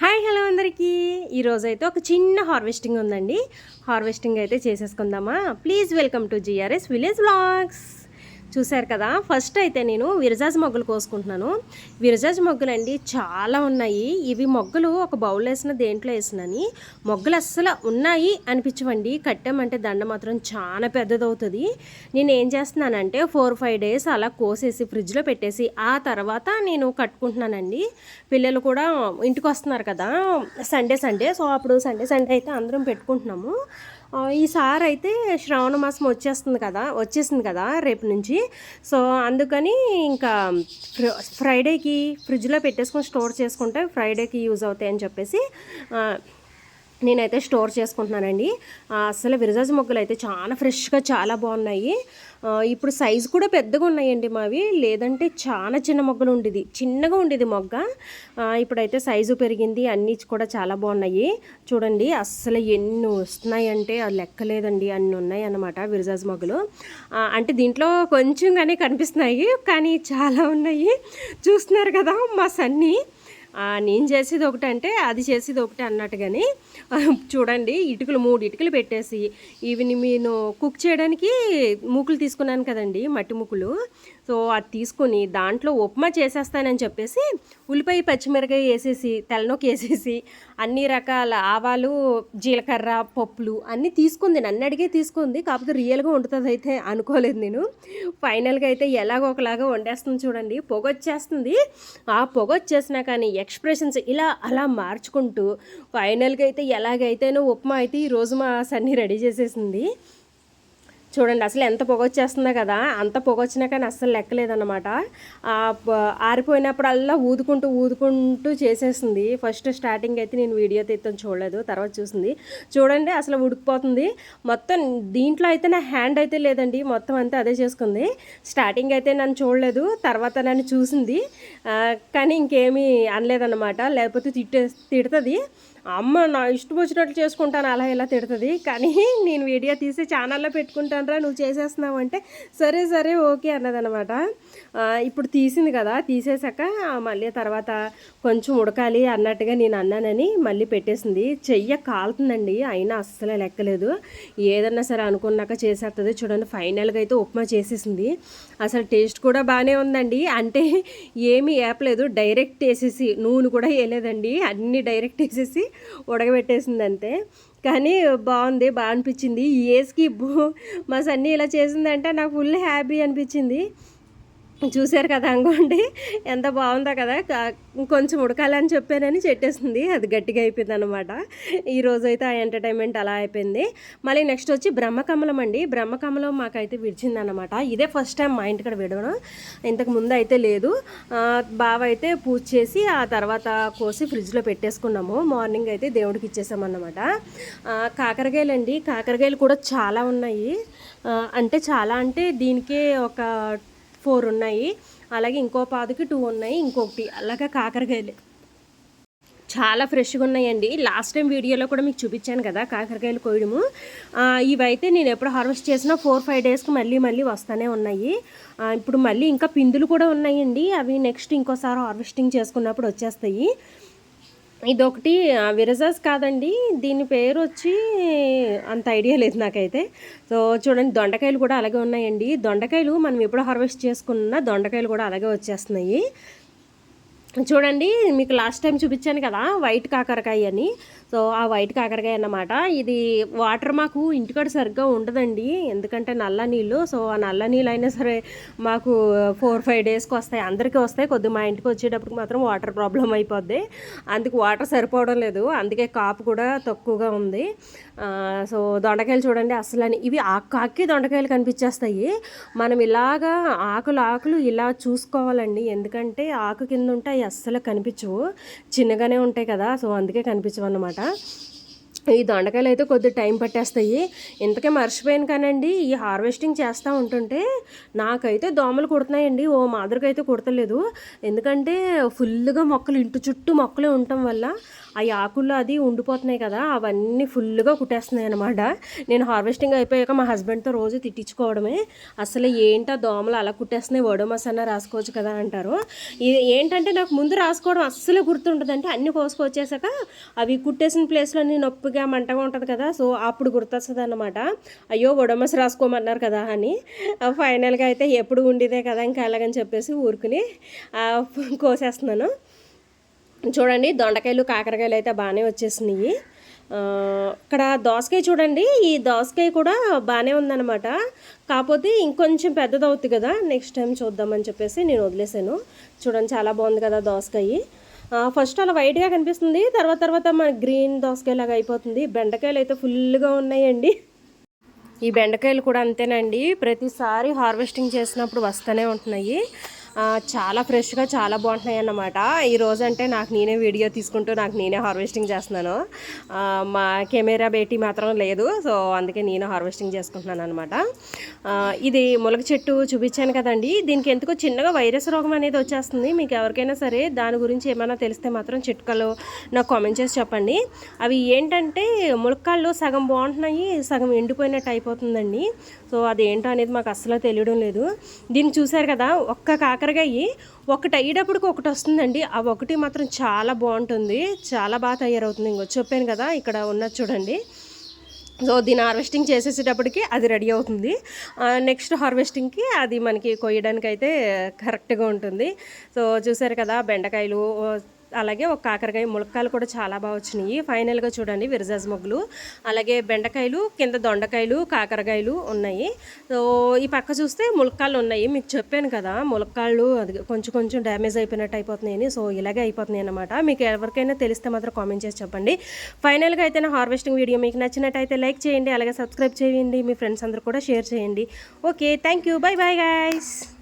Hi hello అందరికీ. ఈరోజు అయితే ఒక చిన్న హార్వెస్టింగ్ ఉందండి. హార్వెస్టింగ్ అయితే చేసేసుకుందామా? Please welcome to GRS village blogs చూశారు కదా. ఫస్ట్ అయితే నేను విరజాజ్ మొగ్గలు కోసుకుంటున్నాను. విరజాజ్ మొగ్గలు అండి చాలా ఉన్నాయి. ఇవి మొగ్గలు ఒక బౌల్ వేసిన దేంట్లో వేసినని మొగ్గలు అస్సలు ఉన్నాయి అనిపించవండి. కట్టామంటే దండ మాత్రం చాలా పెద్దదవుతుంది. నేను ఏం చేస్తున్నానంటే ఫోర్ ఫైవ్ డేస్ అలా కోసేసి ఫ్రిడ్జ్లో పెట్టేసి ఆ తర్వాత నేను కట్టుకుంటున్నానండి. పిల్లలు కూడా ఇంటికి వస్తున్నారు కదా. సండే సండే సో అప్పుడు సండే సండే అయితే అందరం పెట్టుకుంటున్నాము. ఈసారి అయితే శ్రావణ మాసం వచ్చేస్తుంది కదా వచ్చేసింది కదా రేపు నుంచి. సో అందుకని ఇంకా ఫ్రైడేకి ఫ్రిడ్జ్లో పెట్టేసుకొని స్టోర్ చేసుకుంటే ఫ్రైడేకి యూజ్ అవుతాయని చెప్పేసి నేనైతే స్టోర్ చేసుకుంటున్నానండి. అసలు విరజాజు మొగ్గలు అయితే చాలా ఫ్రెష్గా చాలా బాగున్నాయి. ఇప్పుడు సైజు కూడా పెద్దగా ఉన్నాయండి మావి. లేదంటే చాలా చిన్న మొగ్గలు ఉండేది. చిన్నగా ఉండేది మొగ్గ. ఇప్పుడైతే సైజు పెరిగింది. అన్నీ కూడా చాలా బాగున్నాయి. చూడండి అస్సలు ఎన్ని వస్తున్నాయంటే అది లెక్కలేదండి. అన్ని ఉన్నాయి అన్నమాట విరజాజు మొగ్గలు. అంటే దీంట్లో కొంచెంగానే కనిపిస్తున్నాయి కానీ చాలా ఉన్నాయి. చూస్తున్నారు కదా మా సన్నీ నేను చేసేది ఒకటి అంటే అది చేసేది ఒకటి అన్నట్టుగాని కానీ చూడండి ఇటుకలు మూడు ఇటుకలు పెట్టేసి ఇవి నేను కుక్ చేయడానికి మూకులు తీసుకున్నాను కదండి మట్టి ముక్కులు సో అది తీసుకొని దాంట్లో ఉప్మా చేసేస్తానని చెప్పేసి ఉల్లిపాయ పచ్చిమిరకాయ వేసేసి తెల్లనొక్కి వేసేసి అన్ని రకాల ఆవాలు జీలకర్ర పప్పులు అన్నీ తీసుకుంది. నన్ను అడిగే తీసుకుంది కాకపోతే రియల్గా వండుతుంది అయితే అనుకోలేదు నేను. ఫైనల్గా అయితే ఎలాగో ఒకలాగా వండేస్తుంది చూడండి పొగ వచ్చేస్తుంది ఆ పొగ వచ్చేసినా కానీ ఎక్స్ప్రెషన్స్ ఇలా అలా మార్చుకుంటూ ఫైనల్గా అయితే ఎలాగైతేనో ఉప్మా అయితే ఈరోజు మా సన్ని రెడీ చేసేసింది. చూడండి అసలు ఎంత పొగ వచ్చేస్తుందో కదా అంత పొగ వచ్చినా కానీ అస్సలు లెక్కలేదన్నమాట. ఆరిపోయినప్పుడల్లా ఊదుకుంటూ ఊదుకుంటూ చేసేసింది. ఫస్ట్ స్టార్టింగ్ అయితే నేను వీడియో తీత్తం చూడలేదు తర్వాత చూసింది. చూడండి అసలు ఉడికిపోతుంది. మొత్తం దీంట్లో అయితే నా హ్యాండ్ అయితే లేదండి మొత్తం అంతా అదే చేసుకుంది. స్టార్టింగ్ అయితే నన్ను చూడలేదు తర్వాత నన్ను చూసింది. కానీ ఇంకేమీ అనలేదన్నమాట. లేకపోతే తిట్టే తిడుతుంది. అమ్మ నా ఇష్టం వచ్చినట్లు చేసుకుంటాను అలా ఇలా తిడుతుంది. కానీ నేను వీడియో తీసి ఛానల్లో పెట్టుకుంటానురా నువ్వు చేసేస్తున్నావు అంటే సరే సరే ఓకే అన్నదనమాట ఇప్పుడు తీసింది కదా తీసేసాక మళ్ళీ తర్వాత కొంచెం ఉడకాలి అన్నట్టుగా నేను అన్నానని మళ్ళీ పెట్టేసింది. చెయ్య కాలుతుందండి అయినా అస్సలు లెక్కలేదు. ఏదన్నా సరే అనుకున్నాక చేసేస్తుంది చూడండి ఫైనల్గా అయితే ఉప్మా చేసేసింది. అసలు టేస్ట్ కూడా బాగానే ఉందండి. అంటే ఏమీ ఏపలేదు డైరెక్ట్ వేసేసి నూనె కూడా వేయలేదండి. అన్నీ డైరెక్ట్ వేసేసి ఉడకబెట్టేసింది అంతే కానీ బాగుంది బాగా అనిపించింది ఈ ఏజ్కి బో- మా సన్నీ ఇలా చేసిందంటే నాకు ఫుల్ హ్యాపీ అనిపించింది. చూశారు కదా అనుకోండి ఎంత బాగుందో కదా కొంచెం ఉడకాలని చెప్పానని చెట్టేసింది అది గట్టిగా అయిపోయింది అనమాట ఈరోజు అయితే ఆ ఎంటర్టైన్మెంట్ అలా అయిపోయింది. మళ్ళీ నెక్స్ట్ వచ్చి బ్రహ్మకమలం అండి. బ్రహ్మకమలం మాకైతే విడిచిందనమాట ఇదే ఫస్ట్ టైం మా ఇంటికాడ విడవడం. ఇంతకు ముందు అయితే లేదు. బావ అయితే పూజ చేసి ఆ తర్వాత కోసి ఫ్రిడ్జ్లో పెట్టేసుకున్నాము. మార్నింగ్ అయితే దేవుడికి ఇచ్చేసామన్నమాట. ఆ, కాకరకాయలు అండి. కాకరకాయలు కూడా చాలా ఉన్నాయి. అంటే చాలా అంటే దీనికే ఒక ఫోర్ ఉన్నాయి. అలాగే ఇంకో పాదుకి టూ ఉన్నాయి ఇంకొకటి. అలాగే కాకరకాయలు. చాలా ఫ్రెష్గా ఉన్నాయండి. లాస్ట్ టైం వీడియోలో కూడా మీకు చూపించాను కదా కాకరకాయలు కోయడము. ఇవైతే నేను ఎప్పుడు హార్వెస్ట్ చేసినా ఫోర్ ఫైవ్ డేస్కి మళ్ళీ మళ్ళీ వస్తూనే ఉన్నాయి. ఇప్పుడు మళ్ళీ ఇంకా పిందులు కూడా ఉన్నాయండి. అవి నెక్స్ట్ ఇంకోసారి హార్వెస్టింగ్ చేసుకున్నప్పుడు వచ్చేస్తాయి. ఇదొకటి విరజాస్ కాదండి. దీని పేరు వచ్చి అంత ఐడియా లేదు నాకైతే. సో చూడండి దొండకాయలు కూడా అలాగే ఉన్నాయండి. దొండకాయలు మనం ఎప్పుడు హార్వెస్ట్ చేసుకున్న దొండకాయలు కూడా అలాగే వచ్చేస్తున్నాయి. చూడండి మీకు లాస్ట్ టైం చూపించాను కదా వైట్ కాకరకాయ అని. సో ఆ వైట్ కాకరకాయ అన్నమాట. ఇది వాటర్ మాకు ఇంటికాడ సరిగ్గా ఉండదండి. ఎందుకంటే నల్ల నీళ్ళు. సో ఆ నల్ల నీళ్ళు అయినా సరే మాకు ఫోర్ ఫైవ్ డేస్కి వస్తాయి. అందరికీ వస్తాయి. కొద్ది మా ఇంటికి వచ్చేటప్పటికి మాత్రం వాటర్ ప్రాబ్లం అయిపోద్ది. అందుకు వాటర్ సరిపోవడం లేదు. అందుకే కాపు కూడా తక్కువగా ఉంది. సో దొండకాయలు చూడండి అసలు ఇవి ఆకాకి దొండకాయలు కనిపించేస్తాయి. మనం ఇలాగా ఆకులు ఆకులు ఇలా చూసుకోవాలండి. ఎందుకంటే ఆకు కింద ఉంటే అస్సలు కనిపించవు. చిన్నగానే ఉంటాయి కదా సో అందుకే కనిపించవు అన్నమాట ఈ దొండకాయలు అయితే కొద్ది టైం పట్టేస్తాయి. ఇంతకే మర్చిపోయాను కానండి ఈ హార్వెస్టింగ్ చేస్తూ ఉంటుంటే నాకైతే దోమలు కుడుతున్నాయండి. ఓ మాదిరిగా అయితే కుడతలేదు. ఎందుకంటే ఫుల్గా మొక్కలు ఇంటి చుట్టూ మొక్కలే ఉండటం వల్ల ఆ ఆకుల్లో అది ఉండిపోతున్నాయి కదా అవన్నీ ఫుల్గా కుట్టేస్తున్నాయి అనమాట నేను హార్వెస్టింగ్ అయిపోయాక మా హస్బెండ్తో రోజు తిట్టించుకోవడమే. అసలు ఏంటో దోమలు అలా కుట్టేస్తున్నాయి వడోమస్ అన్న రాసుకోవచ్చు కదా అంటారు. ఇది ఏంటంటే నాకు ముందు రాసుకోవడం అస్సలు గుర్తుంటుంది అంటే అన్ని కోసుకొచ్చేసాక అవి కుట్టేసిన ప్లేస్లో నొప్పిగా మంటగా ఉంటుంది కదా సో అప్పుడు గుర్తొస్తుంది అనమాట అయ్యో వడోమస్ రాసుకోమన్నారు కదా అని. ఫైనల్గా అయితే ఎప్పుడు ఉండేదే కదా ఇంకా అలాగని చెప్పేసి ఊరుకుని కోసేస్తున్నాను. చూడండి దొండకాయలు కాకరకాయలు అయితే బాగానే వచ్చేసినాయి. ఇక్కడ దోసకాయ చూడండి ఈ దోసకాయ కూడా బాగానే ఉందన్నమాట. కాకపోతే ఇంకొంచెం పెద్దది అవుతుంది కదా నెక్స్ట్ టైం చూద్దామని చెప్పేసి నేను వదిలేసాను చూడండి చాలా బాగుంది కదా దోసకాయ. ఫస్ట్ అలా వైట్గా కనిపిస్తుంది తర్వాత తర్వాత మన గ్రీన్ దోసకాయ లాగా అయిపోతుంది. బెండకాయలు అయితే ఫుల్గా ఉన్నాయండి. ఈ బెండకాయలు కూడా అంతేనండి. ప్రతిసారి హార్వెస్టింగ్ చేసినప్పుడు వస్తూనే ఉంటున్నాయి. చాలా ఫ్రెష్గా చాలా బాగుంటున్నాయి అన్నమాట. ఈ రోజు అంటే నాకు నేనే వీడియో తీసుకుంటూ నాకు నేనే హార్వెస్టింగ్ చేస్తున్నాను. మా కెమెరా బేటీ మాత్రం లేదు సో అందుకే నేను హార్వెస్టింగ్ చేసుకుంటున్నాను అనమాట ఇది ములగ చెట్టు చూపించాను కదండి. దీనికి ఎందుకో చిన్నగా వైరస్ రోగం అనేది వచ్చేస్తుంది. మీకు ఎవరికైనా సరే దాని గురించి ఏమైనా తెలిస్తే మాత్రం చిట్కలు నాకు కామెంట్ చేసి చెప్పండి. అవి ఏంటంటే ములక్కాళ్ళు సగం బాగుంటున్నాయి సగం ఎండిపోయినట్టు అయిపోతుందండి. సో అది ఏంటో అనేది మాకు అస్సలు తెలియడం లేదు. దీన్ని చూశారు కదా ఒక్క కాక కాకరకాయ ఒకటి అయ్యేటప్పటికి ఒకటి వస్తుందండి. ఆ ఒకటి మాత్రం చాలా బాగుంటుంది. చాలా బాగా తయారవుతుంది. ఇంకో చెప్పాను కదా ఇక్కడ ఉన్నది చూడండి. సో దీని హార్వెస్టింగ్ చేసేసేటప్పటికి అది రెడీ అవుతుంది. నెక్స్ట్ హార్వెస్టింగ్కి అది మనకి కొయ్యడానికి అయితే కరెక్ట్గా ఉంటుంది. సో చూసారు కదా బెండకాయలు అలాగే ఒక కాకరకాయ ములక్కాయలు కూడా చాలా బాగా వచ్చినాయి. ఫైనల్గా చూడండి విరజాజ్ మొగ్గులు. అలాగే బెండకాయలు కింద దొండకాయలు కాకరకాయలు ఉన్నాయి. సో ఈ పక్క చూస్తే ములక్కాయలు ఉన్నాయి. మీకు చెప్పాను కదా ములక్కాళ్ళు అది కొంచెం కొంచెం డ్యామేజ్ అయిపోయినట్టు అయిపోతున్నాయని. సో ఇలాగే అయిపోతున్నాయి అనమాట మీకు ఎవరికైనా తెలిస్తే మాత్రం కామెంట్ చేసి చెప్పండి. ఫైనల్గా అయితే నా హార్వెస్టింగ్ వీడియో మీకు నచ్చినట్టయితే లైక్ చేయండి. అలాగే సబ్స్క్రైబ్ చేయండి. మీ ఫ్రెండ్స్ అందరూ కూడా షేర్ చేయండి. Okay thank you. Bye bye guys